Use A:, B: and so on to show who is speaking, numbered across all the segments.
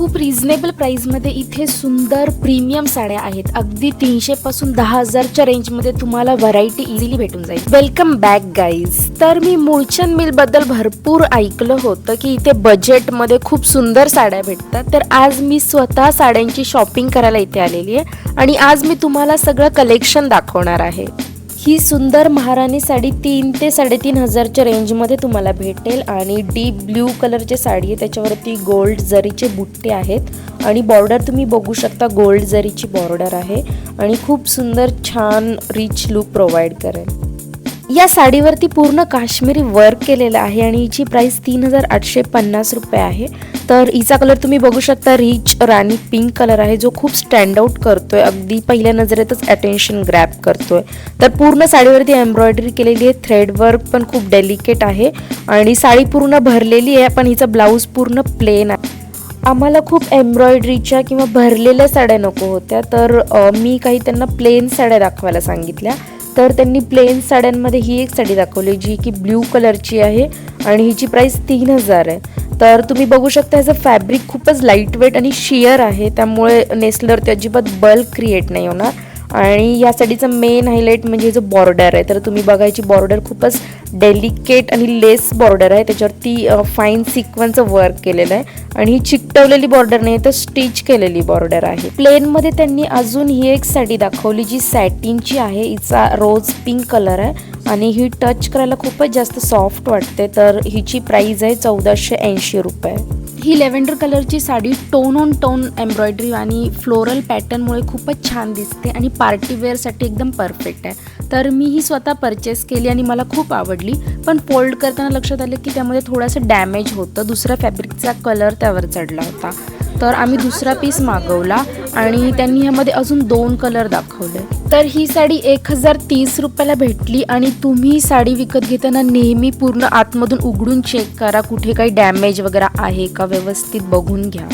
A: खूप रिझनेबल प्राईजमध्ये इथे सुंदर प्रीमियम साड्या आहेत. अगदी तीनशे पासून दहा हजारच्या रेंजमध्ये तुम्हाला व्हरायटी इझिली भेटून जाईल. वेलकम बॅक गाईज तर मी मूळचंद मिलबद्दल भरपूर ऐकलं होतं की इथे बजेटमध्ये खूप सुंदर साड्या भेटतात. तर आज मी स्वतः साड्यांची शॉपिंग करायला इथे आलेली आहे. आणि आज मी तुम्हाला सगळं कलेक्शन दाखवणार आहे. ही सुंदर महाराणी साडी तीन ते साडेतीन हजारच्या रेंजमध्ये तुम्हाला भेटेल आणि डीप ब्ल्यू कलरची साडी आहे त्याच्यावरती गोल्ड जरीचे बुट्टे आहेत. आणि बॉर्डर तुम्ही बघू शकता गोल्ड जरीची बॉर्डर आहे. आणि खूप सुंदर छान रिच लुक प्रोव्हाइड करेल. या साडीवरती पूर्ण काश्मीरी वर्क केलेलं आहे आणि हिची प्राईस तीन हजार आठशे पन्नास रुपये आहे. तर हिचा कलर तुम्ही बघू शकता रिच राणी पिंक कलर आहे जो खूप स्टँड आउट करतोय. अगदी पहिल्या नजरेतच अटेन्शन ग्रॅप करतोय. तर पूर्ण साडीवरती एम्ब्रॉयडरी केलेली आहे थ्रेड वर्क पण खूप डेलिकेट आहे. आणि साडी पूर्ण भरलेली आहे पण हिचा ब्लाऊज पूर्ण प्लेन आहे. आम्हाला खूप एम्ब्रॉयडरीच्या किंवा भरलेल्या साड्या नको होत्या तर मी काही त्यांना प्लेन साड्या दाखवायला सांगितल्या. तर त्यांनी प्लेन साड्यांमध्ये ही एक साडी दाखवली जी की ब्ल्यू कलरची आहे आणि हिची प्राईस तीन हजार आहे. तर तुम्ही बघू शकता ह्याचं फॅब्रिक खूपच लाइट वेट आणि शिअर आहे त्यामुळे नेसल्यावरती अजिबात बल्क क्रिएट नाही होणार. आणि या साडीचं मेन हायलाईट म्हणजे जो बॉर्डर आहे तर तुम्ही बघायची बॉर्डर खूपच डेलिकेट आणि लेस बॉर्डर आहे. त्याच्यावरती फाईन सिक्वन्सचं वर्क केलेलं आहे. आणि ही चिकटवलेली बॉर्डर नाही तर स्टिच केलेली बॉर्डर आहे. प्लेनमध्ये त्यांनी अजून ही एक साडी दाखवली जी सॅटिनची आहे. हिचा रोज पिंक कलर आहे. आणि ही टच करायला खूपच जास्त सॉफ्ट वाटते. तर हिची प्राईज आहे चौदाशे ऐंशी रुपये. ही लेव्हेंडर कलरची sari tone on tone embroidery आणि फ्लोरल पॅटर्नमुळे खूपच छान दिसते आणि पार्टी वेअरसाठी एकदम परफेक्ट आहे. तर मी ही स्वतः परचेस केली आणि मला खूप आवडली पण फोल्ड करताना लक्षात आलं की त्यामध्ये थोडंसं डॅमेज होतं. दुसऱ्या फॅब्रिकचा कलर त्यावर चढला होता. तर आम्ही दुसरा पीस मागवला आणि त्यांनी ह्यामध्ये अजून दोन कलर दाखवले. तर ही साडी एक हजार तीस रुपयाला भेटली आणि तुम्ही साडी विकत घेताना नेहमी पूर्ण आतमधून उघडून चेक करा कुठे काही डॅमेज वगैरे आहे का व्यवस्थित बघून घ्या.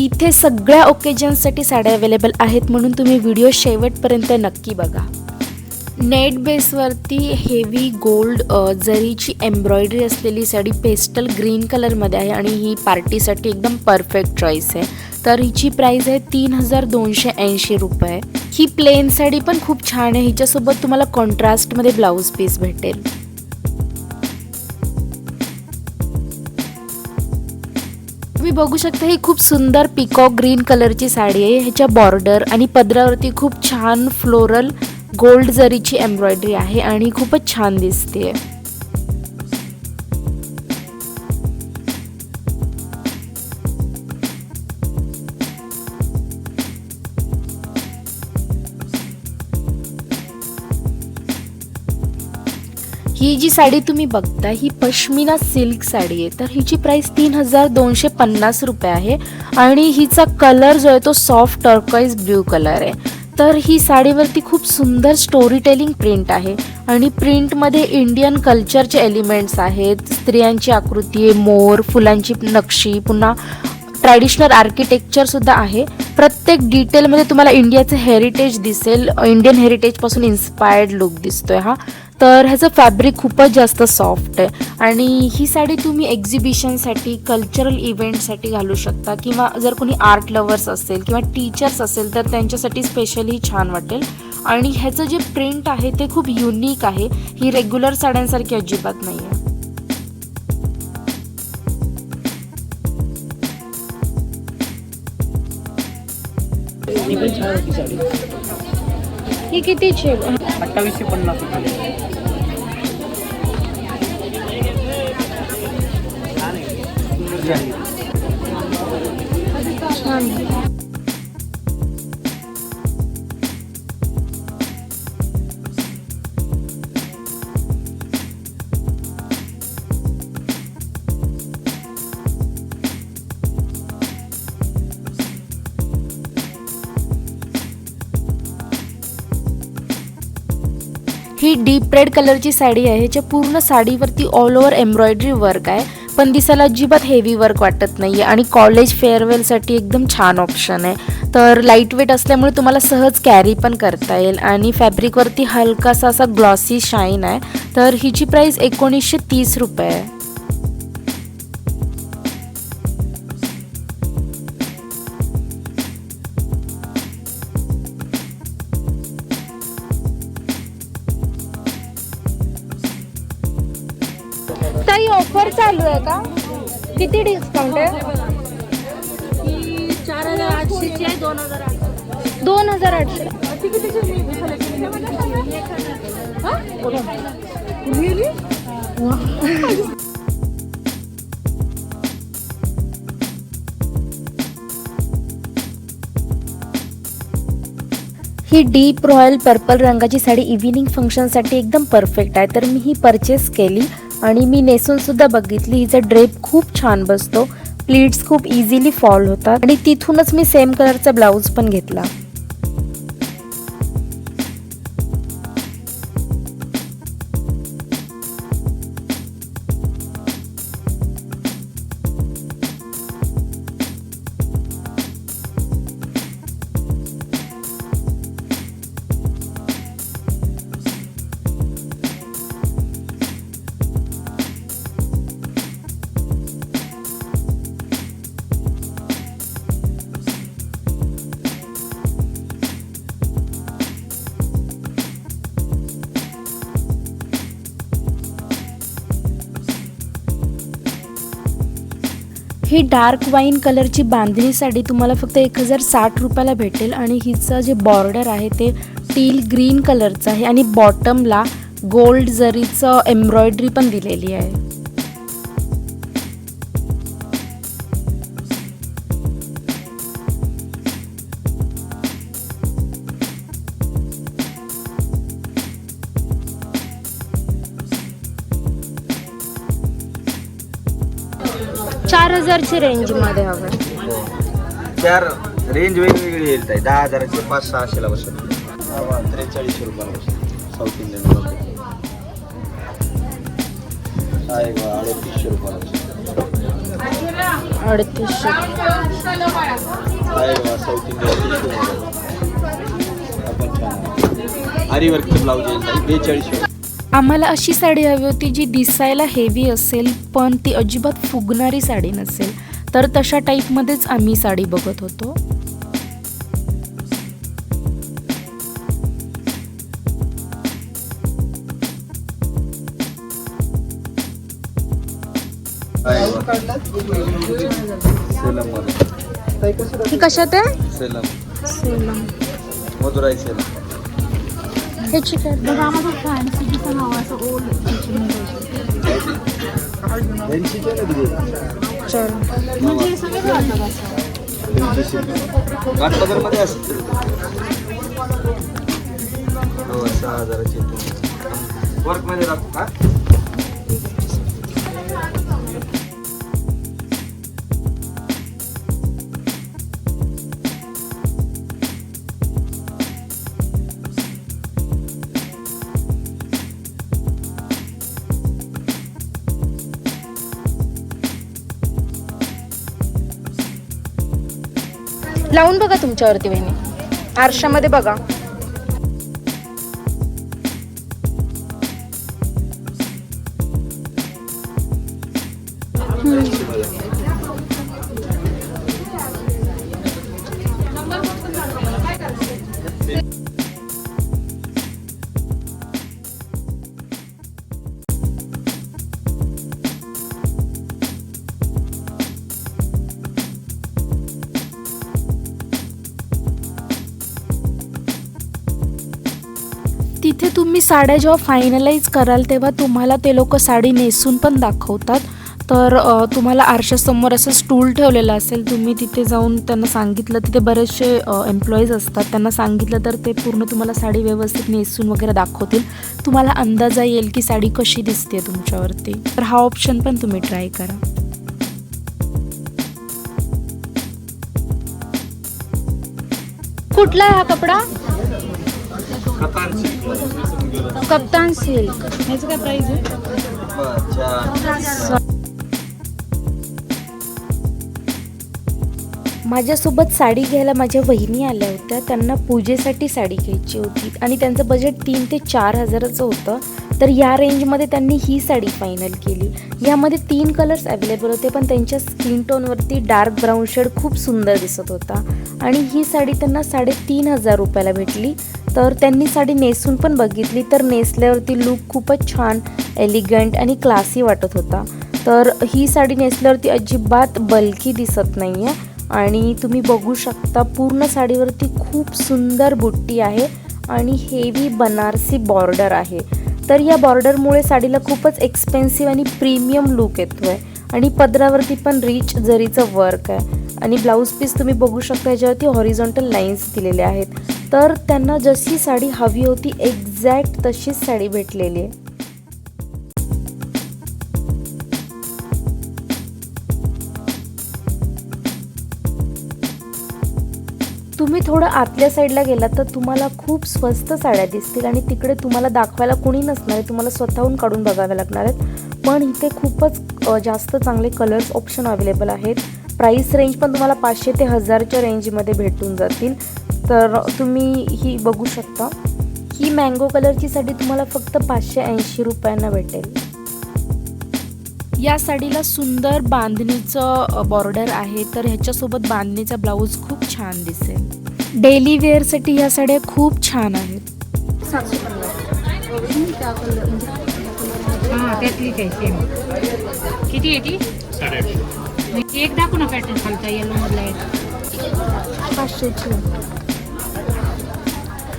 A: इथे सगळ्या ओकेजन्ससाठी साड्या अवेलेबल आहेत म्हणून तुम्ही व्हिडिओ शेवटपर्यंत नक्की बघा. नेट बेसवरती हेवी गोल्ड जरीची एम्ब्रॉयडरी असलेली साडी पेस्टल ग्रीन कलरमध्ये आहे आणि ही पार्टीसाठी एकदम परफेक्ट चॉईस आहे. तर हिची प्राईस आहे तीन हजार दोनशे ऐंशी रुपये. ही प्लेन साडी पण खूप छान आहे. हिच्यासोबत तुम्हाला कॉन्ट्रास्टमध्ये ब्लाऊज पीस भेटेल. तुम्ही बघू शकता ही खूप सुंदर पिकॉक ग्रीन कलरची साडी आहे. ह्याच्या बॉर्डर आणि पदरावरती खूप छान फ्लोरल गोल्ड जरीची एम्ब्रॉयडरी आहे आणि खूपच छान दिसते ही जी साडी तुम्ही बघता ही पश्मिना सिल्क साडी आहे. तर हिची प्राइस तीन हजार दोनशे पन्नास रुपये आहे आणि हिचा कलर जो आहे तो सॉफ्ट टर्कॉइज ब्ल्यू कलर आहे. तर ही साडीवरती खूप सुंदर स्टोरी टेलिंग प्रिंट आहे. आणि प्रिंटमध्ये इंडियन कल्चरचे एलिमेंट्स आहेत. स्त्रियांची आकृती आहे मोर फुलांची नक्षी पुन्हा ट्रॅडिशनल आर्किटेक्चरसुद्धा आहे. प्रत्येक डिटेलमध्ये तुम्हाला इंडियाचं हेरिटेज दिसेल. इंडियन हेरिटेजपासून इन्स्पायर्ड लुक दिसतोय हा. तर ह्याचं फॅब्रिक खूपच जास्त सॉफ्ट आहे. आणि ही साडी तुम्ही एक्झिबिशनसाठी कल्चरल इव्हेंटसाठी घालू शकता किंवा जर कोणी आर्ट लवर्स असेल किंवा टीचर्स असेल तर त्यांच्यासाठी स्पेशली छान वाटेल. आणि ह्याचं जे प्रिंट आहे ते खूप युनिक आहे. ही रेग्युलर साड्यांसारखी अजिबात नाही आहे
B: ही
A: कितीची
B: अठ्ठावीसशे पन्नास सुंदर आहे.
A: ही डीप रेड कलरची साडी आहे ह्याच्या पूर्ण साडीवरती ऑल ओव्हर एम्ब्रॉयडरी वर्क आहे पण दिसायला अजिबात हेवी वर्क वाटत नाही आहे आणि कॉलेज फेअरवेलसाठी एकदम छान ऑप्शन आहे. तर लाइट वेट असल्यामुळे तुम्हाला सहज कॅरी पण करता येईल आणि फॅब्रिकवरती हलकासा असा ग्लॉसी शाईन आहे. तर हिची प्राईस एकोणीसशे तीस रुपये आहे. किती डिस्काउंट आहे?
C: चार हजार आठशेची आहे दोन हजार
A: दोन हजार आठशे. ही डीप रॉयल पर्पल रंगाची साडी इव्हिनिंग फंक्शनसाठी एकदम परफेक्ट आहे. तर मी ही परचेस केली. आणि मी नेसून सुद्धा बघितली. हिचा ड्रेप खूप छान बसतो. प्लीट्स खूप इझिली फॉल होतात. आणि तिथूनच मी सेम कलरचा ब्लाऊज पण घेतला. ही डार्क वाईन कलरची बांधणी साडी तुम्हाला फक्त एक हजार साठ रुपयाला भेटेल आणि हिचं जे बॉर्डर आहे ते टील ग्रीन कलरचं आहे आणि बॉटमला गोल्ड जरीचं एम्ब्रॉयडरी पण दिलेली आहे. चार हजारची रेंजमध्ये हवं
D: चार रेंज वेगवेगळी येईल ताई. दहा हजाराचे पाच सहाशेला बसेल त्रेचाळीसशे रुपयाला बसेल साऊथ इंडियन आहे अडतीसशे रुपयाला बसेल
A: अडतीसशे.
D: आहे साऊथ इंडियन आपण छान आरीवर्कचे ब्लाऊज येईल ताई. बेचाळीसशे
A: आम्हाला अशी साडी हवी होती जी दिसायला हेवी असेल पण ती अजिबात फुगणारी साडी नसेल. तर तशा टाईपमध्येच आम्ही साडी बघत होतो.
D: आहे? बा सेलममध्ये
A: ही कशात आहे
D: सेलम मधुराई सेलम
A: ह्याची काय
D: ऐंशीचे ना दिले घाटनगरमध्ये असतील हो सहा हजाराची वर्कमध्ये राहतो का
A: लावून बघा तुमच्यावरती वहिनी. आरशामध्ये बघा. तिथे साड्या जेव्हा फायनलाइज कराल तेव्हा तुम्हाला ते लोक साडी नेसून पण दाखवतात. तर तुम्हाला आरशासमोर असं स्टूल ठेवलेलं असेल तुम्ही तिथे जाऊन त्यांना सांगितलं तिथे बरेचसे एम्प्लॉईज असतात त्यांना सांगितलं तर ते पूर्ण तुम्हाला साडी व्यवस्थित नेसून वगैरे दाखवतील. तुम्हाला अंदाजा येईल की साडी कशी दिसते तुमच्यावरती. तर हा ऑप्शन पण तुम्ही ट्राय करा. कुठला हा कपडा? कप्तान सिल्क. ह्याचं काय प्राइस आहे? माझ्यासोबत साडी घ्यायला माझ्या वहिनी आल्या होत्या. त्यांना पूजेसाठी साडी घ्यायची होती. आणि त्यांचं बजेट तीन ते चार हजाराचं होतं. तर या रेंजमध्ये त्यांनी ही साडी फायनल केली. यामध्ये तीन कलर्स अवेलेबल होते पण त्यांच्या स्किन टोनवरती डार्क ब्राऊन शेड खूप सुंदर दिसत होता. आणि ही साडी त्यांना साडेतीन हजार रुपयाला भेटली. तर त्यांनी साडी नेसून पण बघितली. तर नेसल्यावरती लूक खूपच छान एलिगंट आणि क्लासी वाटत होता. तर ही साडी नेसल्यावरती अजिबात बल्की दिसत नाही आहे आणि तुम्ही बघू शकता पूर्ण साडीवरती खूप सुंदर बुट्टी आहे आणि हेवी बनारसी बॉर्डर आहे. तर या बॉर्डरमुळे साडीला खूपच एक्सपेन्सिव्ह आणि प्रीमियम लुक येतो आहे आणि पदरावरती पण रिच जरीचं वर्क आहे. आणि ब्लाऊज पीस तुम्ही बघू शकता याच्यावरती हॉरिझॉन्टल लाईन्स दिलेले आहेत. तर त्यांना जशी साडी हवी होती एक्झॅक्ट तशीच साडी भेटलेली आहे. तुम्ही थोडं आतल्या साईडला गेलात तर तुम्हाला खूप स्वस्त साड्या दिसतील आणि तिकडे तुम्हाला दाखवायला कोणी नसणार आहे तुम्हाला स्वतःहून काढून बघाव्या लागणार आहेत. पण इथे खूपच जास्त चांगले कलर्स ऑप्शन अवेलेबल आहेत. प्राईस रेंज पण तुम्हाला पाचशे ते हजारच्या रेंजमध्ये भेटून जातील. तर तुम्ही ही बघू शकता. ही मँगो कलरची साडी तुम्हाला फक्त पाचशे ऐंशी रुपयांना भेटेल. या साडीला सुंदर बांधणीचं बॉर्डर आहे. तर ह्याच्यासोबत बांधणीचा ब्लाऊज खूप छान दिसेल. डेली वेअरसाठी या साड्या खूप छान आहेत.
C: हा किती आहे ती म्हणजे एक दाखवू ना पॅटर्न खालचा येलो मधला एक.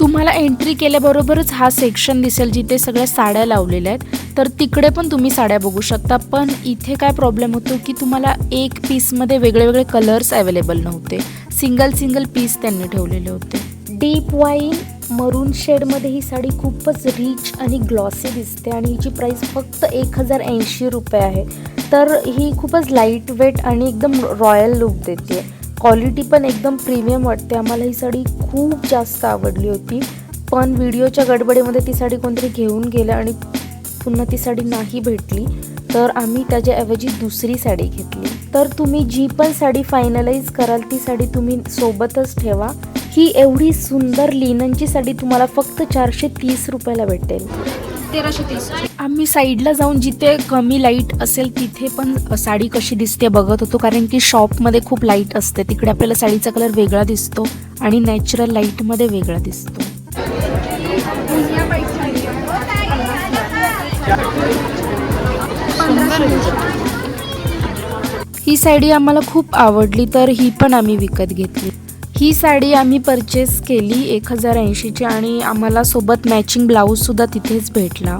A: तुम्हाला एंट्री केल्याबरोबरच हा सेक्शन दिसेल जिथे सगळ्या साड्या लावलेल्या आहेत. तर तिकडे पण तुम्ही साड्या बघू शकता. पण इथे काय प्रॉब्लेम होतो की तुम्हाला एक पीसमध्ये वेगळे वेगळे कलर्स अवेलेबल नव्हते. सिंगल सिंगल पीस त्यांनी ठेवलेले होते. डीप वाईन मरून शेडमध्ये ही साडी खूपच रिच आणि ग्लॉसी दिसते आणि हिची प्राईस फक्त एक हजार ऐंशी रुपये आहे. तर ही खूपच लाइट वेट आणि एकदम रॉयल लुक देते. क्वालिटी पण एकदम प्रीमियम वाटते. आम्हाला ही साडी खूप जास्त आवडली होती. पण व्हिडिओच्या गडबडीमध्ये ती साडी कोणतरी घेऊन गेलं आणि पुन्हा ती साडी नाही भेटली. तर आम्ही त्याच्याऐवजी दुसरी साडी घेतली. तर तुम्ही जी पण साडी फायनलाइज कराल ती साडी तुम्ही सोबतच ठेवा. ही एवढी सुंदर लिननची साडी तुम्हाला फक्त चारशे तीस रुपयाला भेटेल.
C: तेराशे तीस.
A: आम्ही साईडला जाऊन जिथे कमी लाइट असेल तिथे पण साडी कशी दिसते बघत होतो कारण की शॉपमध्ये खूप लाइट असते. तिकडे आपल्याला साडीचा कलर वेगळा दिसतो आणि नॅचरल लाईटमध्ये वेगळा दिसतो. ही साडी आम्हाला खूप आवडली तर ही पण आम्ही विकत घेतली. ही साडी आम्ही परचेस केली एक हजार ऐंशीची आणि आम्हाला सोबत मॅचिंग ब्लाऊजसुद्धा तिथेच भेटला.